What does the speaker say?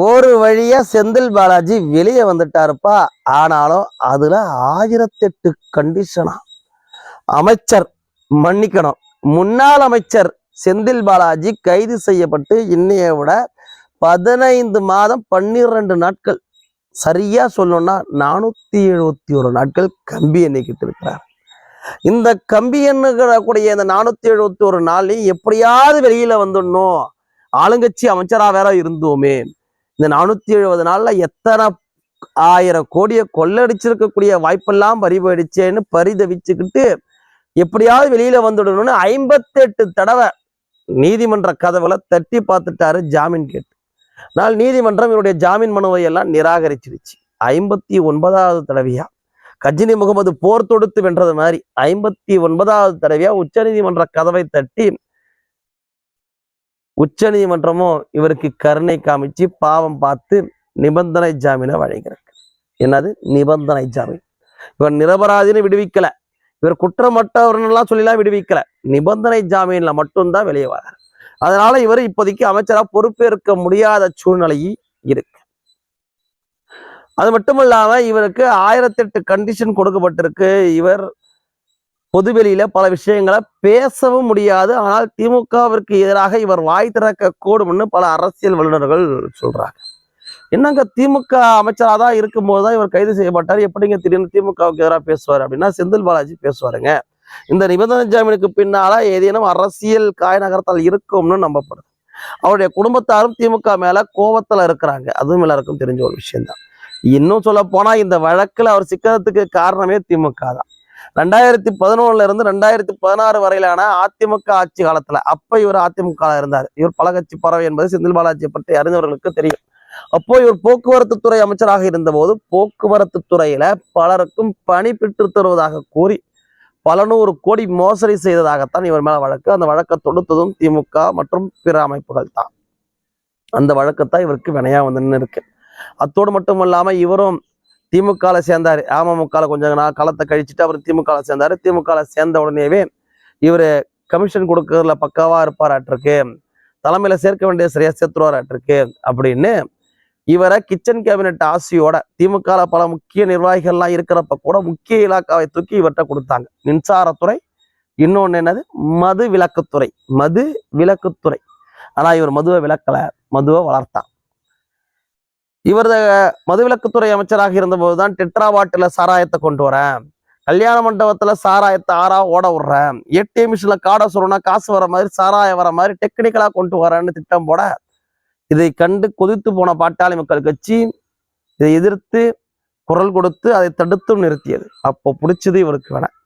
ஒரு வழியா செந்தில் பாலாஜி வெளியே வந்துட்டாருப்பா. ஆனாலும் அதுல ஆயிரத்தெட்டு கண்டிஷனா அமைச்சர் மன்னிக்கணும். முன்னாள் அமைச்சர் செந்தில் பாலாஜி கைது செய்யப்பட்டு இன்னைய விட பதினைந்து மாதம் பன்னிரண்டு நாட்கள். சரியா சொல்லணும்னா நானூத்தி எழுபத்தி ஒரு நாட்கள் கம்பி எண்ணிக்கிட்டு இருக்கிறார் இந்த கம்பி எண்ணுகிறக்கூடிய இந்த நானூத்தி எழுபத்தி ஒரு நாள்லையும் எப்படியாவது வெளியில வந்துடணும். ஆளுங்கட்சி அமைச்சரா வேற இருந்தோமே. இந்த நானூத்தி எழுபது நாள்ல எத்தனை ஆயிரம் கோடியை கொள்ளடிச்சிருக்கக்கூடிய வாய்ப்பெல்லாம் பறிபடிச்சேன்னு பரிதவிச்சுக்கிட்டு எப்படியாவது வெளியில வந்துடணும்னு ஐம்பத்தெட்டு தடவை நீதிமன்ற கதவுல தட்டி பார்த்துட்டாரு ஜாமீன் கேட்டு. ஆனால் நீதிமன்றம் இவருடைய ஜாமீன் மனுவை எல்லாம் நிராகரிச்சிருச்சு. ஐம்பத்தி ஒன்பதாவது தடவையா? கஜினி முகமது போர் தொடுத்து வென்றது மாதிரி ஐம்பத்தி ஒன்பதாவது தடவையா உச்சநீதிமன்ற கதவை தட்டி உச்ச நீதிமன்றமும் இவருக்கு கருணை காமிச்சு பாவம் பார்த்து நிபந்தனை ஜாமீனை வழங்கியிருக்கு. என்னது? நிபந்தனை ஜாமீன். இவர் நிரபராதின்னு விடுவிக்கல. இவர் குற்றமற்றவர்லாம் சொல்லிலாம் விடுவிக்கல. நிபந்தனை ஜாமீன்ல மட்டும்தான் வெளியே வரார். அதனால இவர் இப்போதைக்கு அமைச்சராக பொறுப்பேற்க முடியாத சூழ்நிலை இருக்கு. அது மட்டும் இல்லாம இவருக்கு ஆயிரத்தெட்டு கண்டிஷன் கொடுக்கப்பட்டிருக்கு. இவர் பொதுவெளியில பல விஷயங்களை பேசவும் முடியாது. ஆனால் திமுகவிற்கு எதிராக இவர் வாய் திறக்க கூடும்னு பல அரசியல் வல்லுநர்கள் சொல்றாங்க. என்னங்க திமுக அமைச்சராக தான் இருக்கும்போது தான் இவர் கைது செய்யப்பட்டார். எப்படிங்க திடீர்னு திமுகவுக்கு எதிராக பேசுவார் அப்படின்னா செந்தில் பாலாஜி பேசுவாருங்க. இந்த நிபந்தனை ஜாமீனுக்கு பின்னால ஏதேனும் அரசியல் காய் நகரத்தால் இருக்கும்னு நம்பப்படுது. அவருடைய குடும்பத்தாரும் திமுக மேல கோபத்துல இருக்கிறாங்க. அதுவும் எல்லாருக்கும் தெரிஞ்ச ஒரு விஷயம்தான். இன்னும் சொல்ல போனா இந்த வழக்குல அவர் சிக்கிறதுக்கு காரணமே திமுக தான். ரெண்டாயிரத்தி பதினொன்னுல இருந்து ரெண்டாயிரத்தி பதினாறு வரையிலான அதிமுக ஆட்சி காலத்துல அப்ப இவர் அதிமுக இருந்தார். இவர் பலகட்சி பறவை என்பது செந்தில் பாலாஜியை பற்றி அறிந்தவர்களுக்கு தெரியும். அப்போ இவர் போக்குவரத்து துறை அமைச்சராக இருந்தபோது போக்குவரத்து துறையில பலருக்கும் பணி பெற்று தருவதாக கூறி பல நூறு கோடி மோசடி செய்ததாகத்தான் இவர் மேல வழக்கு. அந்த வழக்கை தொடுத்ததும் திமுக மற்றும் பிற அமைப்புகள் தான். அந்த வழக்கத்தான் இவருக்கு வினையா வந்து நின்னு இருக்கு அத்தோடு மட்டும் இல்லாம இவரும் திமுகவில் சேர்ந்தார். அமமுகவில் கொஞ்சம் நான் காலத்தை கழிச்சுட்டு அவர் திமுகவில் சேர்ந்தாரு. திமுகவில் சேர்ந்த உடனேவே இவர் கமிஷன் கொடுக்கறதுல பக்கவாக இருப்பாராட்டிருக்கு. தலைமையில் சேர்க்க வேண்டிய சரியா சேர்த்துருவாராட்டிருக்கு அப்படின்னு இவரை கிச்சன் கேபினெட் ஆசியோட திமுகவில் பல முக்கிய நிர்வாகிகள்லாம் இருக்கிறப்ப கூட முக்கிய இலாக்காவை தூக்கி இவர்கிட்ட கொடுத்தாங்க. மின்சாரத்துறை இன்னொன்று என்னது? மது விலக்குத்துறை மது விலக்குத்துறை ஆனால் இவர் மதுவை விளக்கலை மதுவை வளர்த்தான். இவர் மதுவிலக்குத்துறை அமைச்சராக இருந்தபோது தான் டெட்ராவாட்டில் சாராயத்தை கொண்டு வரேன். கல்யாண மண்டபத்தில் சாராயத்தை ஆறா ஓட விடுறேன். ஏடிஎம் மிஷினில் காடை சொல்றோம்னா காசு வர மாதிரி சாராயம் வர மாதிரி டெக்னிக்கலாக கொண்டு வரேன்னு திட்டம் போட இதை கண்டு கொதித்து போன பாட்டாளி மக்கள் கட்சி இதை எதிர்த்து குரல் கொடுத்து அதை தடுத்தும் நிறுத்தியது. அப்போ பிடிச்சது இவருக்கு வேணாம்